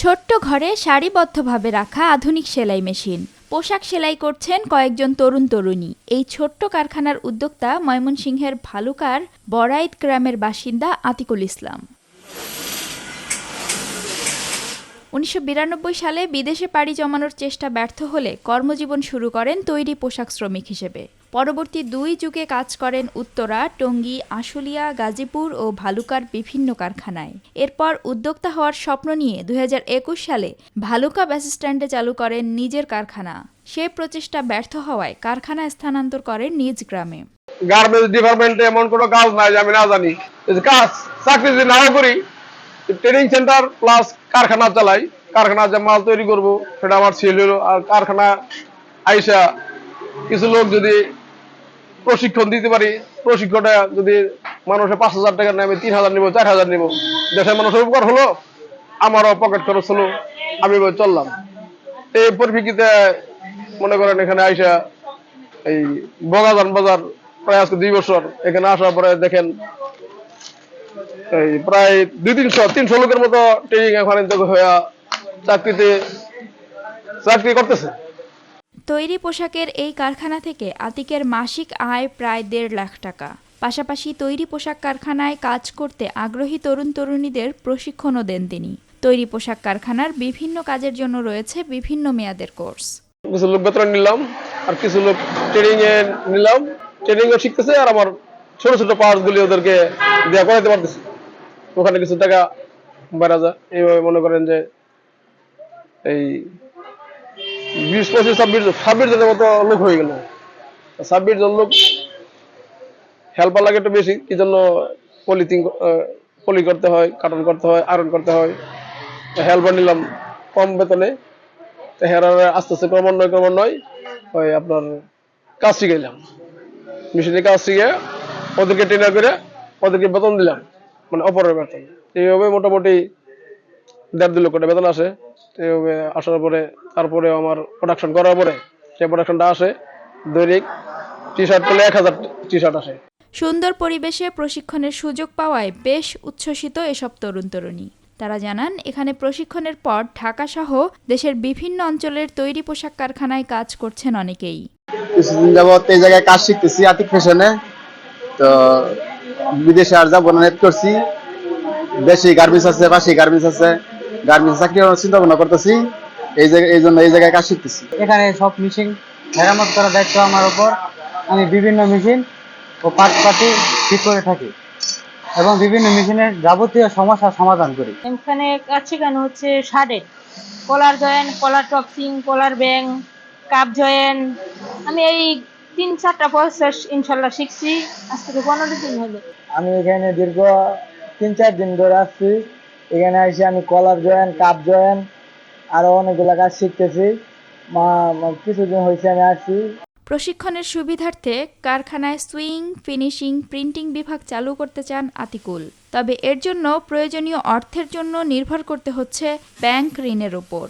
ছোট্ট ঘরে সারিবদ্ধভাবে রাখা আধুনিক সেলাই মেশিন। পোশাক সেলাই করছেন কয়েকজন তরুণ তরুণী। এই ছোট্ট কারখানার উদ্যোক্তা ময়মনসিংহের ভালুকার বড়াইত গ্রামের বাসিন্দা আতিকুল ইসলাম। উনিশশো বিরানব্বই সালে বিদেশে পাড়ি জমানোর চেষ্টা ব্যর্থ হলে কর্মজীবন শুরু করেন তৈরি পোশাক শ্রমিক হিসেবে। পরবর্তী দুই যুগে কাজ করেন উত্তরা, টঙ্গী, আশুলিয়া, গাজীপুর ও ভালুকার বিভিন্ন কারখানায়। এরপর উদ্যোক্তা হওয়ার স্বপ্ন নিয়ে দুই সালে ভালুকা বাস স্ট্যান্ডে চালু করেন নিজের কারখানা। সে প্রচেষ্টা ব্যর্থ হওয়ায় কারখানা স্থানান্তর করেন নিজ গ্রামে। গার্মেন্টস ডিপার্টমেন্টে এমন কোনো কাজ নাই আমি না জানি। কাজ, চাকরি যদি নাও করি ট্রেনিং সেন্টার প্লাস কারখানা চালাই কারখানা যে মাল তৈরি করব, সেটা আমার ছিল আর কারখানা আইসা কিছু লোক যদি প্রশিক্ষণ দিতে পারি। প্রশিক্ষণটা যদি মানুষের পাঁচ হাজার টাকা নেয় আমি তিন হাজার নিবো, চার হাজার নিবো, দেশের মানুষের উপকার হলো, আমারও পকেট খরচ হলো, আমি চললাম। এই পরিপ্রেক্ষিতে মনে করেন এখানে আইসা এই বগাজান বাজার প্রায় আজকে দুই বছর, এখানে আসার পরে দেখেন এই প্রায় দুই তিনশো তিনশো লোকের মতো ট্রেনিং এখানে হয়ে চাকরিতে, চাকরি করতেছে। তৈরি পোশাকের এই কারখানা থেকে আতিকের মাসিক আয় প্রায় দেড় লাখ টাকা। পাশাপাশি তৈরি পোশাক কারখানায় কাজ করতে আগ্রহী তরুণ তরুণীদের প্রশিক্ষণও দেন তিনি। তৈরি পোশাক কারখানার বিভিন্ন কাজের জন্য রয়েছে বিভিন্ন মেয়াদের কোর্স। কিছু লোক বেতন নিলাম, আর কিছু লোক ট্রেনিং এ নিলাম। ট্রেনিং ও শিখতেছে, আর আমার ছোট ছোট পার্টস গুলি ওদেরকে করাইতে পারতেছি। ওখানে কিছু টাকা বেড়া যায়। এইভাবে মনে করেন যে এই বিশ পঁচিশ, ছাব্বিশ ছাব্বিশ জনের মতো লোক হয়ে গেল। ছাব্বিশ জন লোক হেল্পার লাগে একটু বেশি কি জন্য পলিথিন পলি করতে হয়, কার্টন করতে হয়, আয়রন করতে হয়। হেল্পার নিলাম কম বেতনে। হেরারে আস্তে আস্তে ক্রমান্বয়ে ক্রমান্বয়ে ওই আপনার কাজ শিখাইলাম মেশিনে কাজ শিখে ওদেরকে ট্রেনার করে ওদেরকে বেতন দিলাম মানে অপরের বেতন। এইভাবে মোটামুটি দেড় দুই লক্ষ টাকা বেতন আসে। আসার পরে তারপরে আমার প্রোডাকশন করার পরে সেই প্রোডাকশনটা আসে দৈনিক টি শার্ট করলে এক হাজার টি শার্ট আসে। সুন্দর পরিবেশে প্রশিক্ষণের সুযোগ পাওয়ায় বেশ উচ্ছ্বসিত এসব তরুণ তরুণী। তারা জানান এখানে প্রশিক্ষণের পর ঢাকাসহ দেশের বিভিন্ন অঞ্চলের তৈরি পোশাক কারখানায় কাজ করছেন অনেকেই। কিছুদিন যাবত এই জায়গায় কাজ শিখতেছি আতিক ফ্যাশনে তো বিদেশে আর যাব না করছি। দেশি গার্মেন্টস আছে পাশে গার্মেন্টস আছে। গার্মেন্টস চাকরি করার চিন্তা ভাবনা করতেছি এই জায়গায় এই জন্য এই জায়গায় কাজ শিখতেছি। এখানে সব মেশিন মেরামত করার দায়িত্ব আমার উপর। আমি বিভিন্ন মেশিন ও পার্ট পাতি ঠিক করে থাকি এবং বিভিন্ন মেশিনের যাবতীয় সমস্যার সমাধান করি। এখানে কাজ শেখানো হচ্ছে শার্টের কলার জয়েন কলার টপসিং কলার ব্যাং কাপ জয়েন। আমি এই তিন চারটা প্রসেস ইনশাল্লাহ শিখছি। আজ থেকে পনেরো দিন হলো। আমি এখানে দীর্ঘ তিন চার দিন ধরে আসছি এখানে এসে আমি কলার জয়েন, কাপ জয়েন, আরও অনেকগুলো কাজ শিখতেছি। কিছুদিন হয়েছে আমি আসছি প্রশিক্ষণের সুবিধার্থে কারখানায় সুইং, ফিনিশিং, প্রিন্টিং বিভাগ চালু করতে চান আতিকুল। তবে এর জন্য প্রয়োজনীয় অর্থের জন্য নির্ভর করতে হচ্ছে ব্যাংক ঋণের ওপর